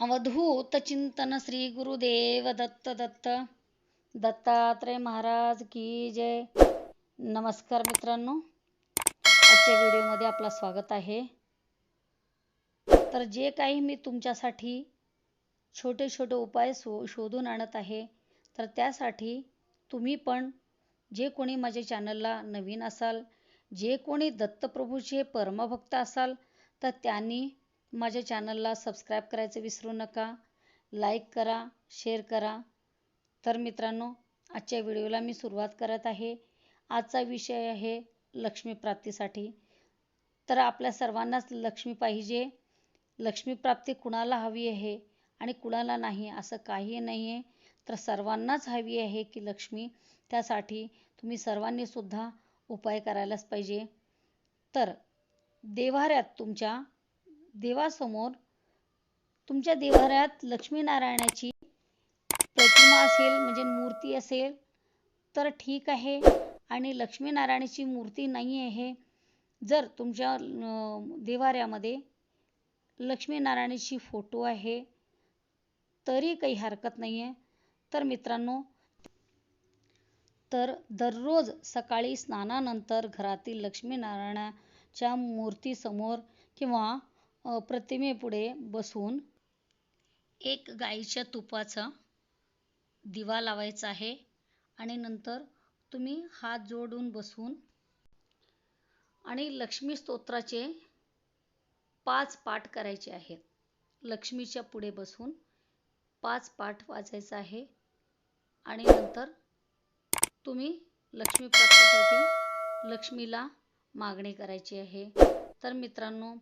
अवधूत चिंतन श्री गुरुदेव दत्त दत्त. दत्तात्रय महाराज की जय. नमस्कार मित्रांनो. आजच्या व्हिडिओमध्ये आपलं स्वागत आहे. तर जे काही मी तुमच्यासाठी छोटे छोटे उपाय शो शोधून आणत आहे तर त्यासाठी तुम्ही पण जे कोणी माझ्या चॅनलला नवीन असाल जे कोणी दत्तप्रभूचे परमभक्त असाल तर त्यांनी माझ्या चॅनलला सबस्क्राईब करायचं विसरू नका. लाईक करा शेअर करा. तर मित्रांनो आजच्या व्हिडिओला मी सुरुवात करत आहे. आजचा विषय आहे लक्ष्मीप्राप्तीसाठी तर आपल्या सर्वांनाच लक्ष्मी पाहिजे. लक्ष्मीप्राप्ती कुणाला हवी आहे आणि कुणाला नाही असं काही नाही आहे तर सर्वांनाच हवी आहे की लक्ष्मी त्यासाठी तुम्ही सर्वांनी सुद्धा उपाय करायलाच पाहिजे. तर देवाऱ्यात तुमच्या देवासमोर तुमच्या देवाऱ्यात लक्ष्मीनारायणाची प्रतिमा असेल म्हणजे मूर्ती असेल तर ठीक आहे. आणि लक्ष्मीनारायणाची मूर्ती नाही आहे जर तुमच्या देवाऱ्यामध्ये लक्ष्मीनारायणाची फोटो आहे तरी काही हरकत नाही आहे तर मित्रांनो तर दररोज सकाळी स्नानानंतर घरातील लक्ष्मीनारायणाच्या मूर्तीसमोर किंवा प्रतिमेपुढे बसून एक गाईच्या तुपाचा दिवा लावायचा आहे आणि नंतर तुम्ही हात जोडून बसून आणि लक्ष्मी स्तोत्राचे पाच पाठ करायचे आहेत. लक्ष्मीच्या पुढे बसून पाच पाठ वाजायचा आहे आणि नंतर तुम्ही लक्ष्मी प्राप्तीसाठी लक्ष्मीला मागणी करायची आहे. तर मित्रांनो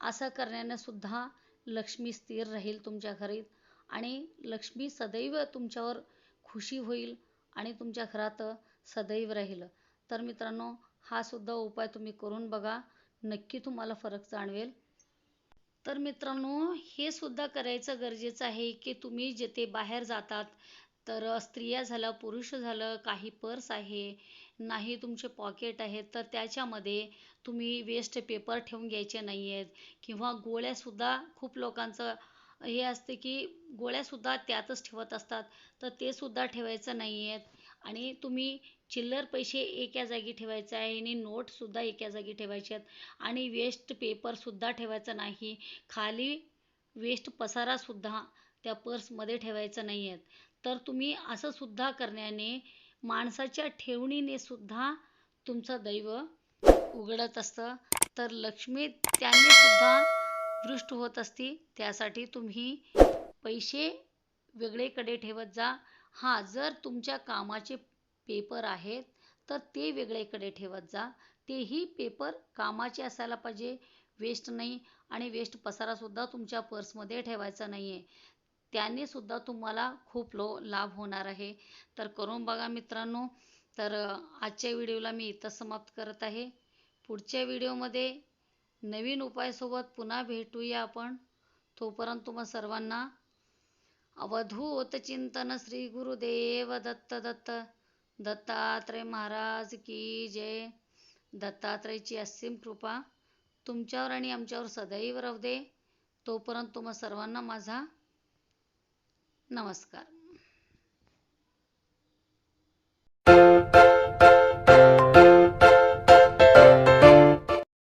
असं करण्यानं सुद्धा लक्ष्मी स्थिर राहील तुमच्या घरी आणि लक्ष्मी सदैव तुमच्यावर खुशी होईल आणि तुमच्या घरात सदैव राहील. तर मित्रांनो हा सुद्धा उपाय तुम्ही करून बघा. नक्की तुम्हाला फरक जाणवेल. तर मित्रांनो हे सुद्धा करायचं गरजेचं आहे की तुम्ही जिथे बाहेर जातात तर स्त्रिया झालं पुरुष झालं काही पर्स आहे नाही तुमचे पॉकेट आहेत तर त्याच्यामध्ये तुम्ही वेस्ट पेपर ठेवून घ्यायचे नाही आहेत किंवा गोळ्यासुद्धा खूप लोकांचं हे असते की गोळ्यासुद्धा त्यातच ठेवत असतात. तर ते सुद्धा ठेवायचं नाही आहेत आणि तुम्ही चिल्लर पैसे एका जागी ठेवायचे आहे आणि नोटसुद्धा एका जागी ठेवायचे आहेत. आणि वेस्ट पेपरसुद्धा ठेवायचं नाही. खाली वेस्ट पसारासुद्धा त्या पर्समध्ये ठेवायचं नाही आहेत तर तुम्ही असं सुद्धा करण्याने माणसाच्या ठेवणीने सुद्धा तुमचं दैव उघडत असतं. तर लक्ष्मी त्यांनी सुद्धा दृष्ट होत असती. त्यासाठी तुम्ही पैसे वेगळेकडे ठेवत जा. हां जर तुमच्या कामाचे पेपर आहेत तर ते वेगळेकडे ठेवत जा. तेही पेपर कामाचे असायला पाहिजे. वेस्ट नाही आणि वेस्ट पसारासुद्धा तुमच्या पर्समध्ये ठेवायचा नाही आहे त्याने सुद्धा तुम्हाला खूप लो लाभ होणार आहे. तर करून बघा मित्रांनो. तर आजच्या व्हिडिओला मी इथं समाप्त करत आहे. पुढच्या व्हिडिओमध्ये नवीन उपायासोबत पुन्हा भेटूया आपण. तोपर्यंत तुम्हा सर्वांना अवधूत चिंतन श्री गुरुदेव दत्त दत्त. दत्तात्रय महाराज की जय. दत्तात्रयची असीम कृपा तुमच्यावर आणि आमच्यावर सदैव राहू दे. तोपर्यंत तुम्हा सर्वांना माझा नमस्कार.